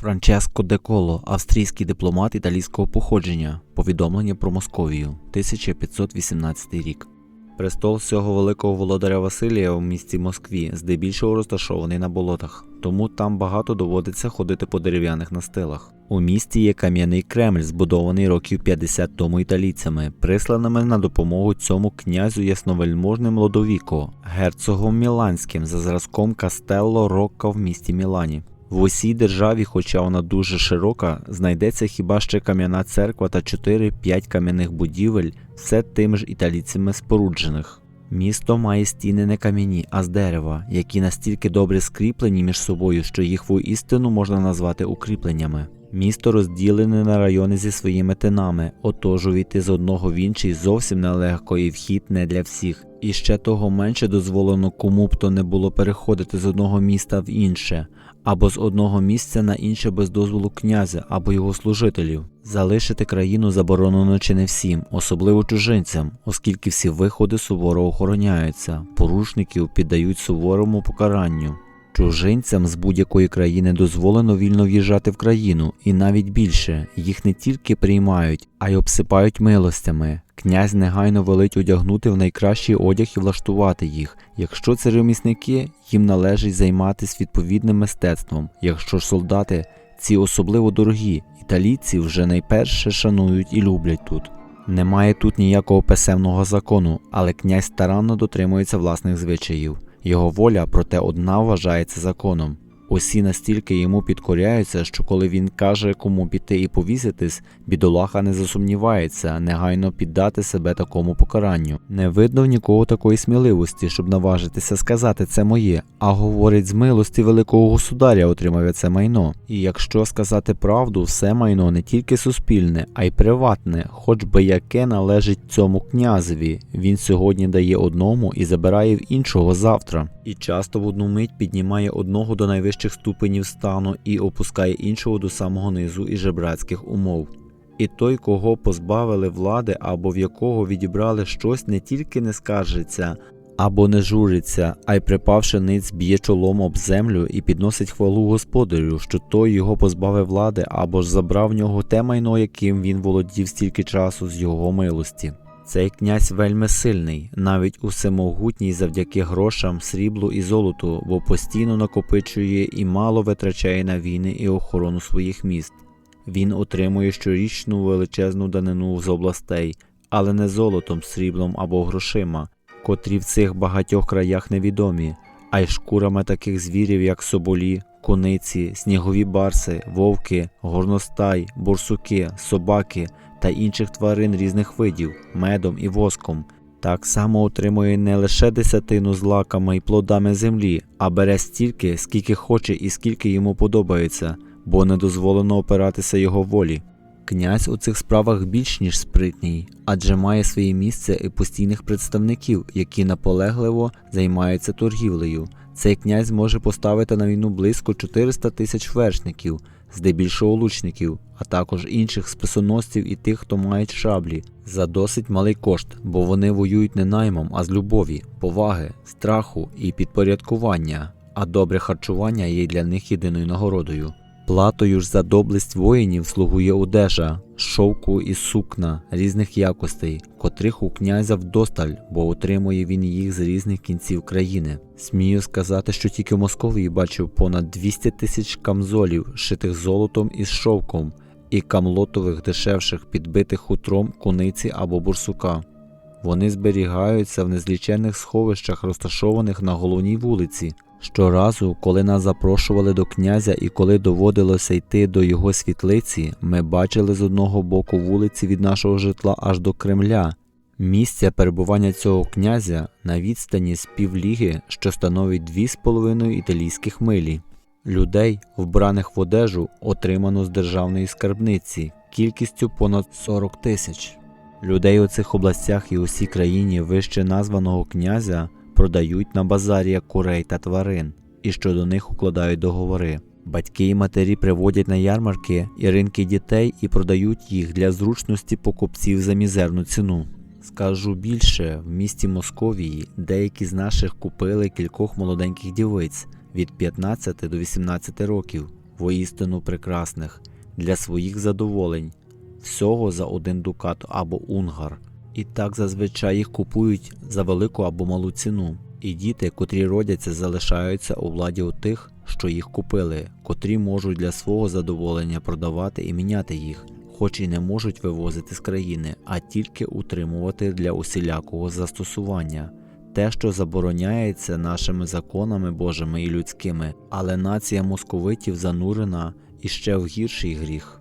Франческо де Коло, австрійський дипломат італійського походження. Повідомлення про Московію, 1518 рік. Престол всього великого володаря Василія в місті Москві здебільшого розташований на болотах, тому там багато доводиться ходити по дерев'яних настилах. У місті є кам'яний Кремль, збудований років 50 тому італійцями, присланими на допомогу цьому князю ясновельможним Лодовіко, герцогом Міланським за зразком Кастелло Рокка в місті Мілані. В усій державі, хоча вона дуже широка, знайдеться хіба ще кам'яна церква та 4-5 кам'яних будівель, все тим ж італійцями споруджених. Місто має стіни не кам'яні, а з дерева, які настільки добре скріплені між собою, що їх воістину можна назвати укріпленнями. Місто розділене на райони зі своїми тинами, отож увійти з одного в інший зовсім нелегко і вхід не для всіх. І ще того менше дозволено кому б то не було переходити з одного міста в інше, або з одного місця на інше без дозволу князя або його служителів. Залишити країну заборонено чи не всім, особливо чужинцям, оскільки всі виходи суворо охороняються, порушників піддають суворому покаранню. Чужинцям з будь-якої країни дозволено вільно в'їжджати в країну, і навіть більше їх не тільки приймають, а й обсипають милостями. Князь негайно велить одягнути в найкращий одяг і влаштувати їх. Якщо це ремісники, їм належить займатися відповідним мистецтвом. Якщо ж солдати, ці особливо дорогі, італійці вже найперше шанують і люблять тут. Немає тут ніякого писемного закону, але князь старанно дотримується власних звичаїв. Його воля, проте одна вважається законом. Усі настільки йому підкоряються, що коли він каже кому піти і повіситись, бідолаха не засумнівається, негайно піддати себе такому покаранню. Не видно в нікого такої сміливості, щоб наважитися сказати це моє, а говорить з милості великого государя отримав це майно. І якщо сказати правду, все майно не тільки суспільне, а й приватне, хоч би яке належить цьому князеві. Він сьогодні дає одному і забирає в іншого завтра. І часто в одну мить піднімає одного до найвищих ступенів стану і опускає іншого до самого низу і жебрацьких умов. І той, кого позбавили влади або в якого відібрали щось, не тільки не скаржиться або не журиться, а й припавши ниць б'є чолом об землю і підносить хвалу господарю, що той його позбавив влади або ж забрав в нього те майно, яким він володів стільки часу з його милості. Цей князь вельми сильний, навіть усемогутній завдяки грошам, сріблу і золоту, бо постійно накопичує і мало витрачає на війни і охорону своїх міст. Він отримує щорічну величезну данину з областей, але не золотом, сріблом або грошима, котрі в цих багатьох краях невідомі, а й шкурами таких звірів, як соболі, куниці, снігові барси, вовки, горностай, борсуки, собаки та інших тварин різних видів, медом і воском. Так само отримує не лише десятину з лаками і плодами землі, а бере стільки, скільки хоче і скільки йому подобається, бо не дозволено опиратися його волі. Князь у цих справах більш ніж спритній, адже має своє місце і постійних представників, які наполегливо займаються торгівлею. Цей князь може поставити на війну близько 400 тисяч вершників, здебільшого лучників, а також інших списоносців і тих, хто мають шаблі, за досить малий кошт, бо вони воюють не наймом, а з любові, поваги, страху і підпорядкування, а добре харчування є для них єдиною нагородою. Платою ж за доблесть воїнів слугує одежа, шовку і сукна різних якостей, котрих у князя вдосталь, бо отримує він їх з різних кінців країни. Смію сказати, що тільки в Московії бачив понад 200 тисяч камзолів, шитих золотом і шовком, і камлотових дешевших, підбитих хутром куниці або бурсука. Вони зберігаються в незліченних сховищах, розташованих на головній вулиці. Щоразу, коли нас запрошували до князя і коли доводилося йти до його світлиці, ми бачили з одного боку вулиці від нашого житла аж до Кремля. Місце перебування цього князя на відстані з півліги, що становить 2,5 італійських милі. Людей, вбраних в одежу, отримано з державної скарбниці кількістю понад 40 тисяч. Людей у цих областях і усій країні вище названого князя продають на базарі як курей та тварин, і щодо них укладають договори. Батьки і матері приводять на ярмарки і ринки дітей і продають їх для зручності покупців за мізерну ціну. Скажу більше, в місті Московії деякі з наших купили кількох молоденьких дівиць від 15 до 18 років. воістину прекрасних, для своїх задоволень, всього за один дукат або унгар. І так зазвичай їх купують за велику або малу ціну. І діти, котрі родяться, залишаються у владі у тих, що їх купили, котрі можуть для свого задоволення продавати і міняти їх, хоч і не можуть вивозити з країни, а тільки утримувати для усілякого застосування. Те, що забороняється нашими законами Божими і людськими, але нація московитів занурена іще в гірший гріх.